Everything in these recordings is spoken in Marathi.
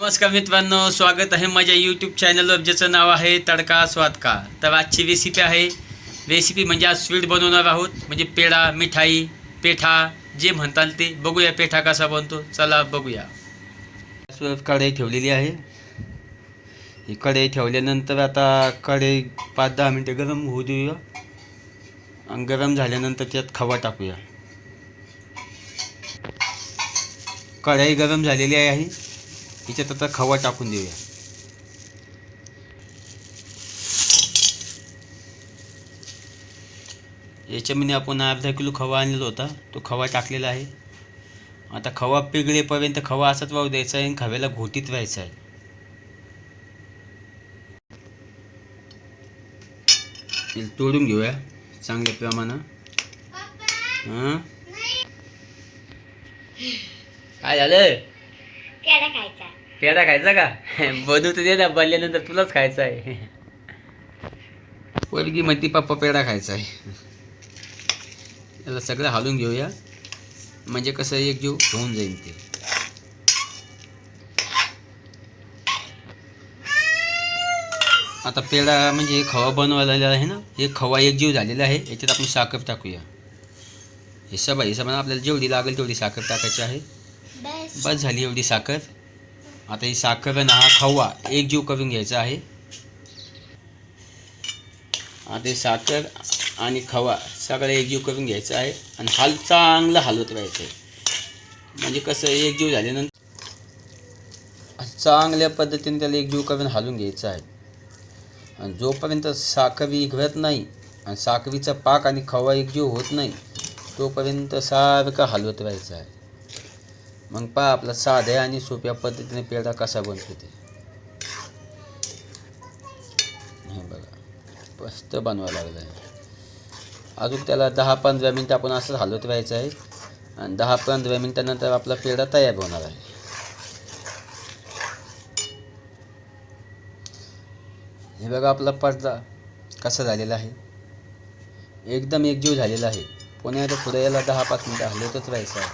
नमस्कार मित्रांनो स्वागत आहे माझ्या यूट्यूब चॅनलवर ज्याचं नाव आहे तडका स्वादका. तर आजची रेसिपी आहे रेसिपी म्हणजे आज स्वीट बनवणार आहोत म्हणजे पेढा मिठाई पेठा जे म्हणताल ते. बघूया पेठा कसा बनतो चला बघूया. कढई ठेवलेली आहे. ही कढई ठेवल्यानंतर आता कढई पाच दहा मिनटं गरम होऊ देऊया. आणि गरम झाल्यानंतर त्यात खवा टाकूया. कढई गरम झालेली आहे. याच्यात आता खवा टाकून देऊया. याच्यामध्ये आपण अर्धा किलो खवा आणलेला होता. तो खवा टाकलेला आहे. आता खवा पिघळेपर्यंत खवा असाच वाहू द्यायचा आहे आणि खव्याला घोटीत व्हायचा आहे. तोडून घेऊया चांगल्या प्रमाणात. हां? काय झालं? खायचा पेढा खायचा का? बनवतो दे ना बनल्यानंतर तुलाच खायचा आहे. पोरगी म्हणती पप्पा पेढा खायचा आहे. याला सगळं हालून घेऊया. म्हणजे कसं एक जीव होऊन जाईल ते. आता पेढा म्हणजे खवा बनवायला आहे ना हे खवा एक जीव झालेला आहे याच्यात आपण साखर टाकूया. हिशोबा हिशोबाने आपल्याला जेवढी लागेल तेवढी साखर टाकायची आहे. बस झाली एवढी साखर. आता ही साखर आणि हा खवा. एक जीव करून घ्यायचा आहे. आता साखर आणि खवा सगळं एक जीव करून घ्यायचं आहे. आणि हाल चांगलं हलवत राहायचं आहे म्हणजे कसं एक जीव झाल्यानंतर चांगल्या पद्धतीने त्याला एक जीव करून हालून घ्यायचं आहे. आणि जोपर्यंत साखर विघळत नाही आणि साखरीचा पाक आणि खवा एकजीव होत नाही तोपर्यंत सारखं हलवत राहायचं आहे. मग पहा आपला साध्या आणि सोप्या पद्धतीने पेढा कसा बनतो ते. हे बघा मस्त बनवायला लागलं आहे अजून त्याला दहा पंधरा मिनटं आपण असं हलवत राहायचं आहे. आणि दहा पंधरा मिनटानंतर आपला पेढा तयार होणार आहे. हे बघा आपला पडदा कसा झालेला आहे. एकदम एकजीव झालेला आहे. पुण्याला पुढे याला दहा पाच मिनटं हलवतच राहायचं आहे.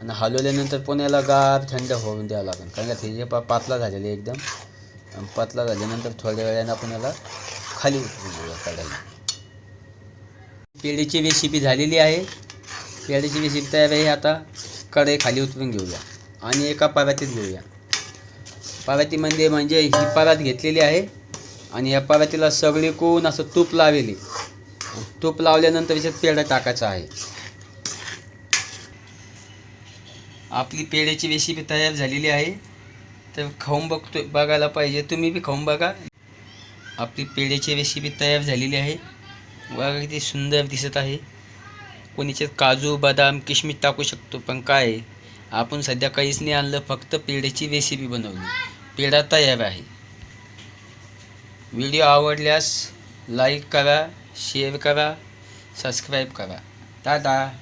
आणि हलवल्यानंतर पुण्याला गार थंड होऊन द्यावं लागेल. कारण का ते जे पा पातला झालेलं आहे एकदम आणि पातला झाल्यानंतर थोड्या वेळानं आपण याला खाली उतरून घेऊया कढाई पेढीची रेसिपी झालेली आहे. पेढीची रेसिपी तयार आहे. आता कढई खाली उतरून घेऊया आणि एका परातीत घेऊया. परातीमध्ये म्हणजे ही परात घेतलेली आहे आणि या परातीला सगळी कोण असं तूप लावेली तूप लावल्यानंतर याच्यात पेढा टाकायचा आहे. आपली पेढ्याची रेसिपी तयार झालेली आहे. तर खाऊन बघतो बघायला पाहिजे. तुम्ही बी खाऊन बघा. आपली पेढ्याची रेसिपी तयार झालेली आहे. बघा किती सुंदर दिसत आहे. कोणीच्यात काजू बदाम किशमिश टाकू शकतो पण काय आपण सध्या काहीच नाही आणलं फक्त पेढ्याची रेसिपी बनवली. पेढा तयार आहे. व्हिडिओ आवडल्यास लाईक करा शेअर करा सबस्क्राईब करा. दादा